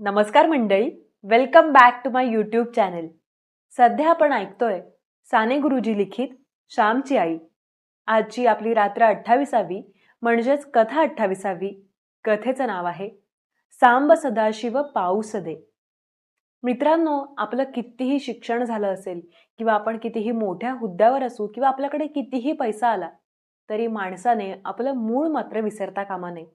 नमस्कार मंडळी welcome back to my YouTube channel सध्या आपण ऐकतोय साने गुरुजी लिखित श्यामची आई. आजची आपली रात्र अठ्ठावीसावी म्हणजेच कथा अठ्ठावीसावी कथेचं नाव आहे सांब सदाशिव पाऊस दे. मित्रांनो आपलं कितीही शिक्षण झालं असेल किंवा आपण कितीही मोठ्या हुद्द्यावर असू किंवा आपल्याकडे कितीही पैसा आला तरी माणसाने आपलं मूळ मात्र विसरता कामा नये.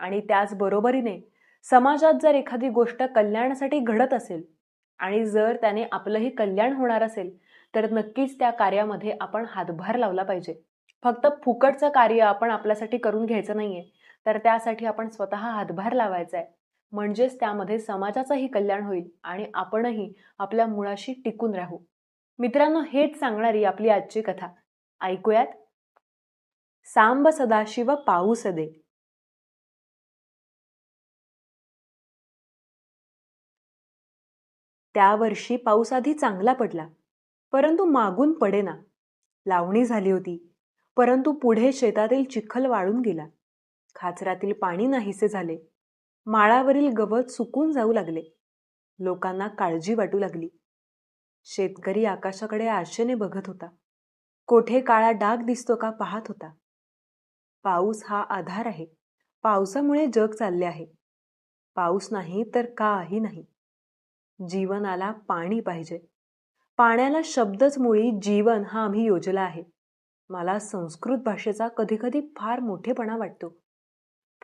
आणि त्याचबरोबरीने समाजात जर एखादी गोष्ट कल्याणासाठी घडत असेल आणि जर त्याने आपलंही कल्याण होणार असेल तर नक्कीच त्या कार्यामध्ये आपण हातभार लावला पाहिजे. फक्त फुकटचं कार्य आपण आपल्यासाठी करून घ्यायचं नाहीये तर त्यासाठी आपण स्वतः हातभार लावायचा आहे म्हणजेच त्यामध्ये समाजाचंही कल्याण होईल आणि आपणही आपल्या मुळाशी टिकून राहू. मित्रांनो हेच सांगणारी आपली आजची कथा. ऐकूयात. सांब सदाशिव पाऊस दे. त्या वर्षी पाऊस आधी चांगला पडला परंतु मागून पडेना. लावणी झाली होती परंतु पुढे शेतातील चिखल वाळून गेला. खाचरातील पाणी नाहीसे झाले. माळावरील गवत सुकून जाऊ लागले. लोकांना काळजी वाटू लागली. शेतकरी आकाशाकडे आशेने बघत होता. कोठे काळा डाग दिसतो का पाहत होता. पाऊस हा आधार आहे. पावसामुळे जग चालले आहे. पाऊस नाही तर काही नाही. जीवनाला पाणी पाहिजे. पाण्याला शब्दच मुळी जीवन हा आम्ही योजला आहे. मला संस्कृत भाषेचा कधीकधी फार मोठेपणा वाटतो.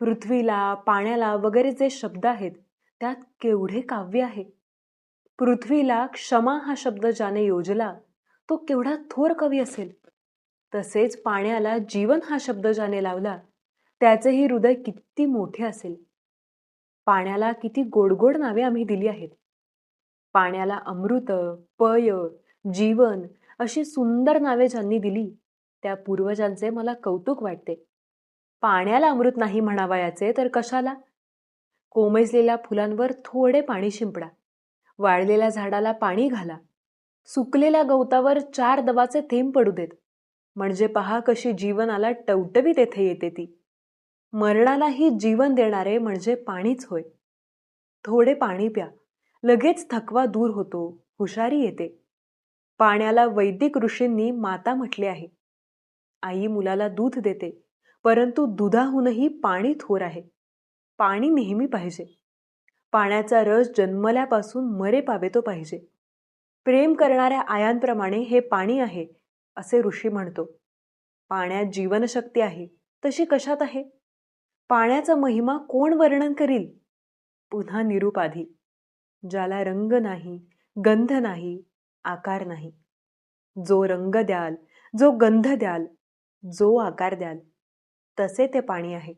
पृथ्वीला पाण्याला वगैरे जे शब्द आहेत त्यात केवढे काव्य आहे. पृथ्वीला क्षमा हा शब्द ज्याने योजला तो केवढा थोर कवी असेल. तसेच पाण्याला जीवन हा शब्द ज्याने लावला त्याचेही हृदय किती मोठे असेल. पाण्याला किती गोडगोड नावे आम्ही दिली आहेत. पाण्याला अमृत पय जीवन अशी सुंदर नावे ज्यांनी दिली त्या पूर्वजांचे मला कौतुक वाटते. पाण्याला अमृत नाही म्हणावयाचे तर कशाला? कोमेजलेल्या फुलांवर थोडे पाणी शिंपडा वाळलेल्या झाडाला पाणी घाला सुकलेल्या गवतावर चार दवाचे थेंब पडू देत. म्हणजे पहा कशी जीवनाला टवटवी तेथे येते ती. मरणालाही जीवन देणारे म्हणजे पाणीच होय. थोडे पाणी प्या लगेच थकवा दूर होतो हुशारी येते. पाण्याला वैदिक ऋषींनी माता म्हटले आहे. आई मुलाला दूध देते परंतु दुधाहूनही पाणी थोर आहे. पाणी नेहमी पाहिजे. पाण्याचा रस जन्मल्यापासून मरे पावे तो पाहिजे. प्रेम करणाऱ्या आयांप्रमाणे हे पाणी आहे असे ऋषी म्हणतो. पाण्यात जीवनशक्ती आहे तशी कशात आहे? पाण्याचा महिमा कोण वर्णन करील? पुन्हा निरुपाधी. ज्याला रंग नाही गंध नाही आकार नाही. जो रंग द्याल जो गंध द्याल जो आकार द्याल तसे ते पाणी आहे.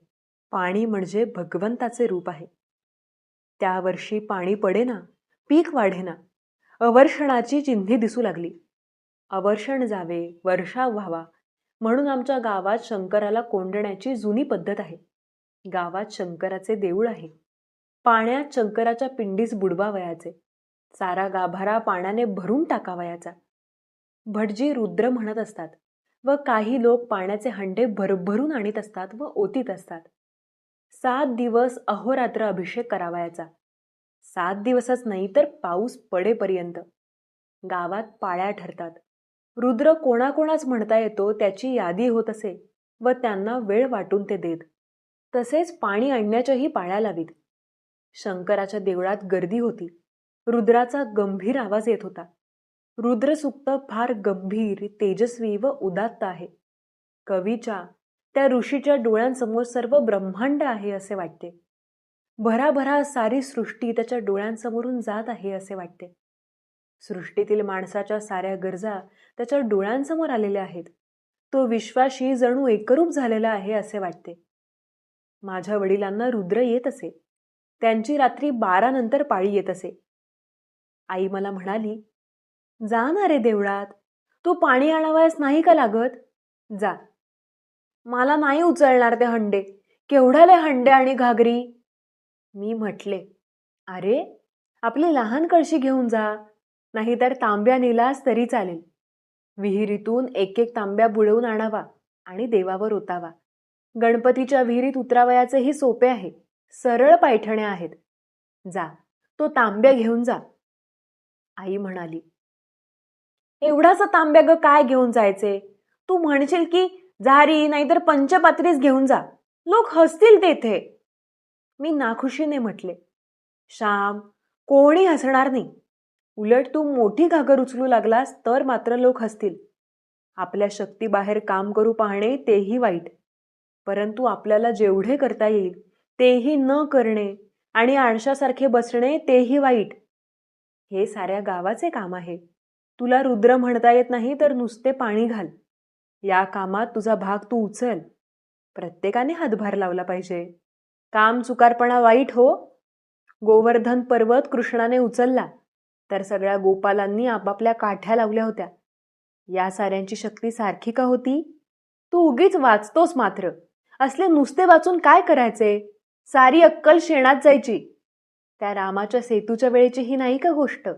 पाणी म्हणजे भगवंताचे रूप आहे. त्या वर्षी पाणी पडेना पीक वाढेना. अवर्षणाची चिन्हे दिसू लागली. अवर्षण जावे वर्षाव व्हावा म्हणून आमच्या गावात शंकराला कोंडण्याची जुनी पद्धत आहे. गावात शंकराचे देऊळ आहे. पाण्यात शंकराच्या पिंडीस बुडवावयाचे. सारा गाभारा पाण्याने भरून टाकावयाचा. भटजी रुद्र म्हणत असतात व काही लोक पाण्याचे हंडे भरभरून आणीत असतात व ओतीत असतात. सात दिवस अहोरात्र अभिषेक करावयाचा. सात दिवसच नाही तर पाऊस पडेपर्यंत. गावात पाळ्या ठरतात. रुद्र कोणाकोणाच म्हणता येतो त्याची यादी होत असे व त्यांना वेळ वाटून ते देत. तसेच पाणी आणण्याच्याही पाळ्या लावीत. शंकराच्या देवळात गर्दी होती. रुद्राचा गंभीर आवाज येत होता. रुद्रसुक्त फार गंभीर तेजस्वी व उदात्त आहे. कवीच्या त्या ऋषीच्या डोळ्यांसमोर सर्व ब्रह्मांड आहे असे वाटते. भराभरा सारी सृष्टी त्याच्या डोळ्यांसमोरून जात आहे असे वाटते. सृष्टीतील माणसाच्या साऱ्या गरजा त्याच्या डोळ्यांसमोर आलेल्या आहेत. तो विश्वाशी जणू एकरूप झालेला आहे असे वाटते. माझ्या वडिलांना रुद्र येत असे. त्यांची रात्री बारा नंतर पाळी येत असे. आई मला म्हणाली जा ना रे देवळात. तू पाणी आणावयास नाही का लागत? जा. मला नाही उचलणार ते हंडे. केवढाले हंडे आणि घागरी? मी म्हटले अरे आपली लहान कळशी घेऊन जा. नाहीतर तांब्या नेलास तरी चालेल. विहिरीतून एक एक तांब्या बुडवून आणावा आणि देवावर ओतावा. गणपतीच्या विहिरीत उतरावयाचेही सोपे आहे. सरळ पैठण्या आहेत. जा. तो तांब्या घेऊन जा. आई म्हणाली एवढासा तांब्या ग काय घेऊन जायचे? तू म्हणशील की झारी नाहीतर पंचपात्रीच घेऊन जा. लोक हसतील तेथे. मी नाखुशीने म्हटले श्याम कोणी हसणार नाही. उलट तू मोठी घागर उचलू लागलास तर मात्र लोक हसतील. आपल्या शक्तीबाहेर काम करू पाहणे तेही वाईट. परंतु आपल्याला जेवढे करता येईल तेही न करणे आणि आळशासारखे बसणे तेही वाईट. हे साऱ्या गावाचे काम आहे. तुला रुद्र म्हणता येत नाही तर नुसते पाणी घाल. या कामात तुझा भाग तू उचल. प्रत्येकाने हातभार लावला पाहिजे. काम चुकारपणा वाईट हो. गोवर्धन पर्वत कृष्णाने उचलला तर सगळ्या गोपालांनी आपापल्या काठ्या लावल्या होत्या. या साऱ्यांची शक्ती सारखी का होती? तू उगीच वाचतोस मात्र. असले नुसते वाचून काय करायचे? सारी अक्कल शेणात जायची. त्या रामाच्या सेतूच्या वेळेची ही नाही का गोष्ट?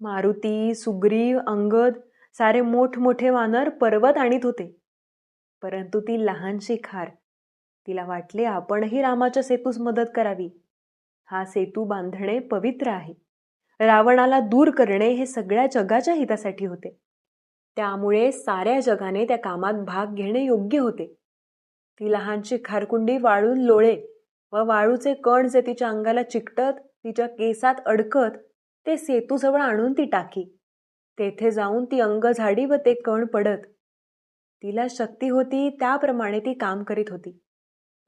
मारुती सुग्रीव अंगद सारे मोठमोठे वानर पर्वत आणीत होते. परंतु ती लहानशी खार तिला वाटले आपणही रामाच्या सेतूस मदत करावी. हा सेतू बांधणे पवित्र आहे. रावणाला दूर करणे हे सगळ्या जगाच्या हितासाठी होते. त्यामुळे साऱ्या जगाने त्या कामात भाग घेणे योग्य होते. ती लहानशी खारकुंडी वाळून लोळे व वाळूचे कण जे तिच्या अंगाला चिकटत तिच्या केसात अडकत ते सेतूजवळ आणून ती टाकी. तेथे जाऊन ती अंग झाडी व ते कण पडत. तिला शक्ती होती त्याप्रमाणे ती काम करीत होती.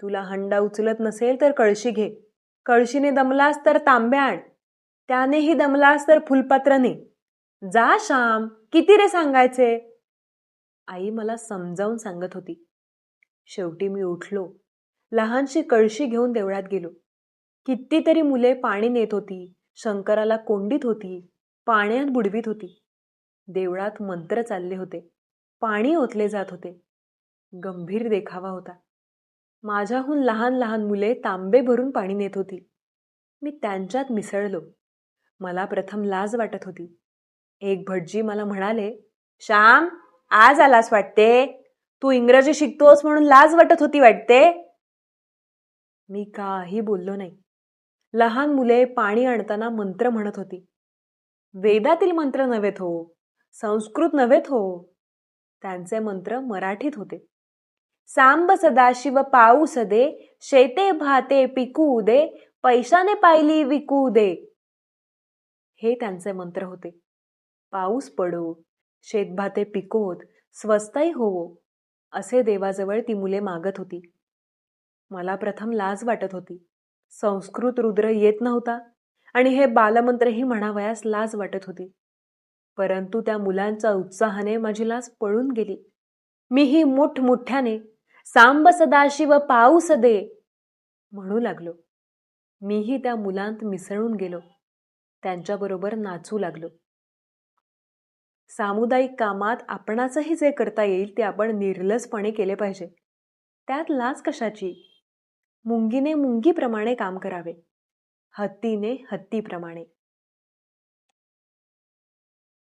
तुला हंडा उचलत नसेल तर कळशी घे. कळशीने दमलास तर तांब्या आण. त्यानेही दमलास तर फुलपत्रने जा श्याम. किती रे सांगायचे? आई मला समजावून सांगत होती. शेवटी मी उठलो. लहानशी कळशी घेऊन देवळात गेलो. कितीतरी मुले पाणी नेत होती शंकराला कोंडीत होती पाण्यात बुडवीत होती. देवळात मंत्र चालले होते पाणी ओतले जात होते. गंभीर देखावा होता. माझ्याहून लहान लहान मुले तांबे भरून पाणी नेत होती. मी त्यांच्यात मिसळलो. मला प्रथम लाज वाटत होती. एक भटजी मला म्हणाले श्याम आज आलास वाटते? तू इंग्रजी शिकतोस म्हणून लाज वाटत होती वाटते? मी काही बोललो नाही. लहान मुले पाणी आणताना मंत्र म्हणत होती. वेदातील मंत्र नव्हेत हो. संस्कृत नव्हेत हो. त्यांचे मंत्र मराठीत होते. सांब सदाशिव पाऊस दे शेते भाते पिकू दे पैशाने पायली विकू दे. हे त्यांचे मंत्र होते. पाऊस पडो शेतभाते पिकोत स्वस्तही होवो असे देवाजवळ ती मुले मागत होती. मला प्रथम लाज वाटत होती. संस्कृत रुद्र येत नव्हता आणि हे बालमंत्रही म्हणावयास लाज वाटत होती. परंतु त्या मुलांच्या उत्साहाने माझी लाज पळून गेली. मीही मोठमोठ्याने सांब सदाशिव पाऊस दे म्हणू लागलो. मीही त्या मुलांत मिसळून गेलो. त्यांच्याबरोबर नाचू लागलो. सामुदायिक कामात आपणाचंही जे करता येईल ते आपण निर्लसपणे केले पाहिजे. त्यात लाज कशाची? मुंगीने मुंगीप्रमाणे काम करावे. हत्तीने हत्तीप्रमाणे.